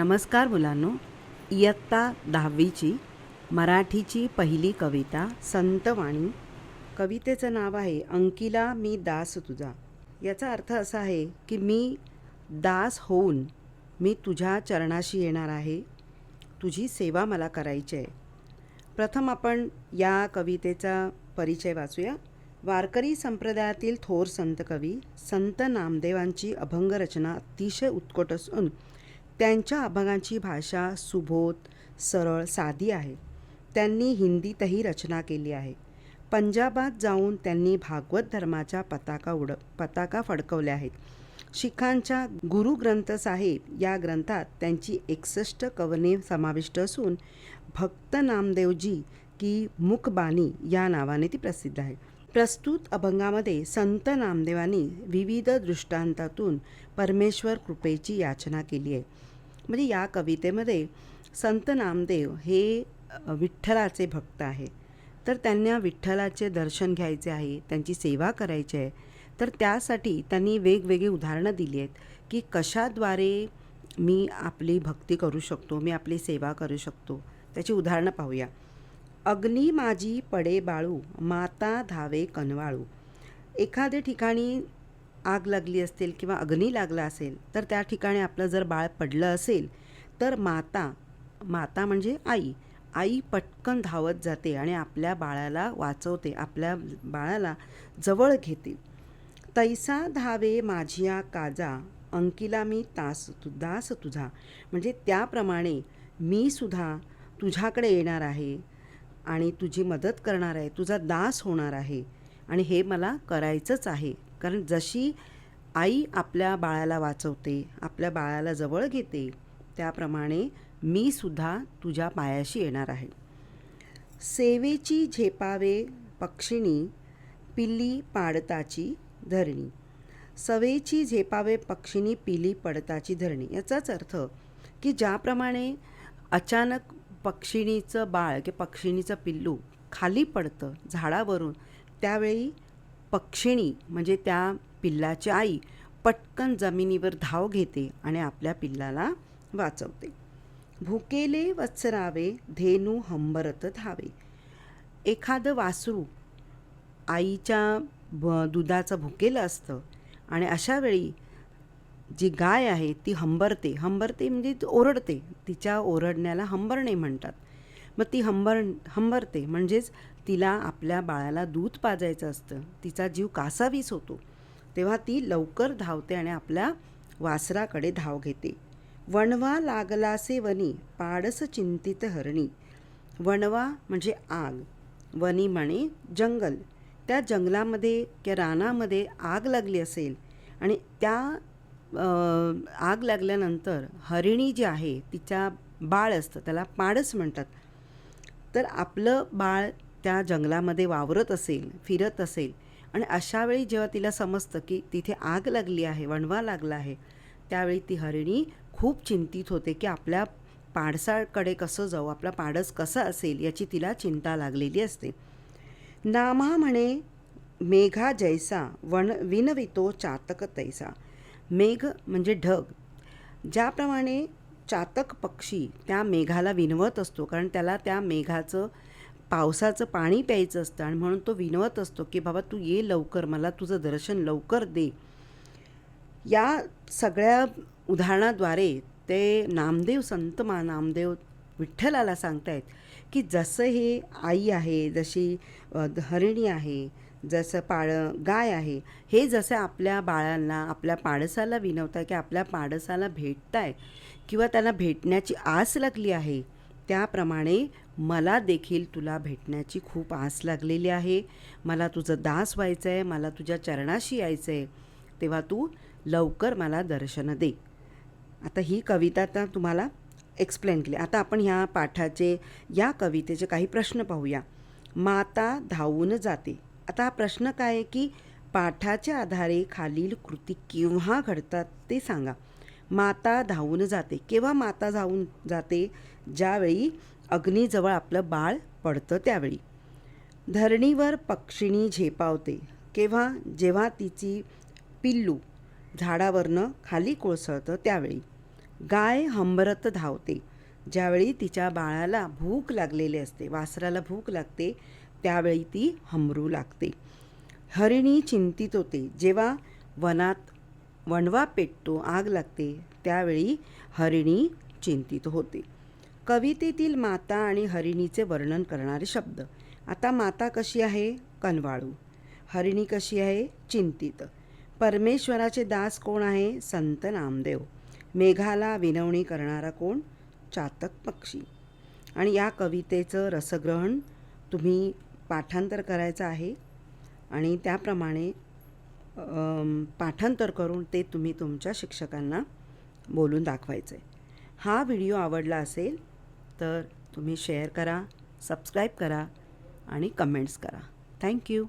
नमस्कार मुलांनो. इयत्ता दहावीची मराठीची पहिली कविता संतवाणी. कवितेचं नाव आहे अंकिला मी दास तुझा. याचा अर्थ असा आहे की मी दास होऊन मी तुझ्या चरणाशी येणार आहे. तुझी सेवा मला करायची आहे. प्रथम आपण या कवितेचा परिचय वाचूया. वारकरी संप्रदायातील थोर संत कवी संत नामदेवांची अभंग रचना अतिशय उत्कट असून त्यांच्या अभंगांची भाषा सुबोध सरळ साधी आहे. त्यांनी हिंदीतही रचना केली आहे. पंजाबात जाऊन त्यांनी भागवत धर्माच्या पताका उड पताका फडकवल्या आहेत. शिखांच्या गुरु ग्रंथ साहेब या ग्रंथात त्यांची एकसष्ट कवने समाविष्ट असून भक्त नामदेवजी की मुखबानी या नावाने ती प्रसिद्ध आहे. प्रस्तुत अभंगामध्ये संत नामदेवांनी विविध दृष्टांतातून परमेश्वर कृपेची याचना केली आहे. म्हणजे या कवितेमध्ये संत नामदेव हे विठ्ठलाचे भक्त आहे. तर त्यांना विठ्ठलाचे दर्शन घ्यायचे आहे त्यांची सेवा करायची आहे. तर त्यासाठी त्यांनी वेगवेगळी उदाहरणं दिली आहेत की कशाद्वारे मी आपली भक्ती करू शकतो मी आपली सेवा करू शकतो. त्याची उदाहरणं पाहूया. अग्नी माझी पडे बाळू माता धावे कनवाळू. एखाद्या ठिकाणी आग लागली असेल किंवा अग्नी लागला असेल तर त्या ठिकाणी आपलं जर बाळ पडलं असेल तर माता माता म्हणजे आई. आई पटकन धावत जाते आणि आपल्या बाळाला वाचवते आपल्या बाळाला जवळ घेते. तैसा धावे माझिया काजा अंकिला मी तास तु दास तुझा. म्हणजे त्याप्रमाणे मी सुद्धा तुझ्याकडे येणार आहे आणि तुझी मदत करणार आहे तुझा दास होणार आहे आणि हे मला करायचंच आहे. कारण जशी आई आपल्या बाळाला वाचवते आपल्या बाळाला जवळ घेते त्याप्रमाणे मी सुद्धा तुझ्या पायाशी येणार आहे. सेवेची झेपावे पक्षिणी पिल्ली पाडताची धरणी. सवेची झेपावे पक्षिणी पिली पडताची धरणी. याचाच अर्थ की ज्याप्रमाणे अचानक पक्षिणीचं बाळ किंवा पक्षिणीचं पिल्लू खाली पडतं झाडावरून त्यावेळी पक्षिणी म्हणजे त्या पिल्लाची आई पटकन जमिनीवर धाव घेते आणि आपल्या पिल्लाला वाचवते. भुकेले वत्सरावे धेनू हंबरत धावे. एखादं वासरू आईच्या ब दुधाचं भुकेलं असतं आणि अशा वेळी जी गाय आहे ती हंबरते. हंबरते म्हणजे ओरडते. तिच्या ओरडण्याला हंबरणे म्हणतात. मग ती हंबर हंबरते म्हणजेच तिला आपल्या बाळाला दूध पाजायचं असतं. तिचा जीव कासावीस होतो. तेव्हा ती लवकर धावते आणि आपल्या वासराकडे धाव घेते. वणवा लागलासे वनी पाडस चिंतित हरणी. वणवा म्हणजे आग. वनी म्हणे जंगल. त्या जंगलामध्ये किंवा रानामध्ये आग लागली असेल आणि त्या आग लागल्यानंतर हरिणी जी आहे तिच्या बाळ असतं त्याला पाडस म्हणतात. तर आपलं बाळ त्या जंगलामध्ये वावरत असेल फिरत असेल आणि अशावेळी जेव्हा तिला समजतं की तिथे आग लागली आहे वणवा लागला आहे त्यावेळी ती हरिणी खूप चिंतित होते की आपल्या पाडसाकडे कसं जाऊ आपला पाडस कसा असेल याची तिला चिंता लागलेली असते. नामा म्हणे मेघा जैसा वन विनवितो चातक तैसा. मेघ म्हणजे ढग. ज्याप्रमाणे चातक पक्षी त्या मेघाला विनवत असतो कारण त्याला त्या मेघाचं पावसाचं पाणी प्यायचं असतं आणि म्हणून तो विनवत असतो की बाबा तू ये लवकर मला तुझं दर्शन लवकर दे. या सगळ्या उदाहरणाद्वारे ते नामदेव संत मा नामदेव विठ्ठलाला सांगतायत की जसं हे आई आहे जशी हरिणी आहे जसं पाळ गाय आहे हे जसं आपल्या बाळांना आपल्या पाडसाला विनवताय की आपल्या पाडसाला भेटताय किंवा त्याला भेटण्याची आस लागली आहे त्याप्रमाणे मला देखील तुला भेटण्याची खूप आस लागलेली आहे. मला तुझं दास व्हायचं आहे मला तुझ्या चरणाशी यायचं आहे तेव्हा तू लवकर मला दर्शन दे. आता ही कविता आता तुम्हाला एक्सप्लेन केली. आता आपण ह्या पाठाचे या कवितेचे काही प्रश्न पाहूया. माता धावून जाते. आता हा प्रश्न काय आहे की पाठाच्या आधारे खालील कृती केव्हा घडतात ते सांगा. माता धावून जाते. केव्हा माता धावून जाते? ज्यावेळी अग्नीजवळ आपलं बाळ पडतं त्यावेळी. धरणीवर पक्षिणी झेपावते. केव्हा? जेव्हा तिची पिल्लू झाडावरनं खाली कोसळतं त्यावेळी. गाय हंबरत धावते. ज्यावेळी तिच्या बाळाला भूक लागलेली असते वासराला भूक लागते त्यावेळी ती हमरू लागते. हरिणी चिंतित होते. जेव्हा वनात वणवा पेटतो आग लागते त्यावेळी हरिणी चिंतित होते. कवितेतील माता आणि हरिणीचे वर्णन करणारे शब्द. आता माता कशी आहे? कनवाळू. हरिणी कशी आहे? चिंतित. परमेश्वराचे दास कोण आहे? संत नामदेव. मेघाला विनवणी करणारा कोण? चातक पक्षी. आणि या कवितेचं रसग्रहण तुम्ही पाठांतर करायचं आहे. आणि त्याप्रमाणे पाठांतर करून ते तुम्ही तुमच्या शिक्षकांना बोलून दाखवायचं. आहे हा व्हिडिओ आवडला असेल तर तुम्ही शेअर करा सबस्क्राईब करा आणि कमेंट्स करा. थँक्यू.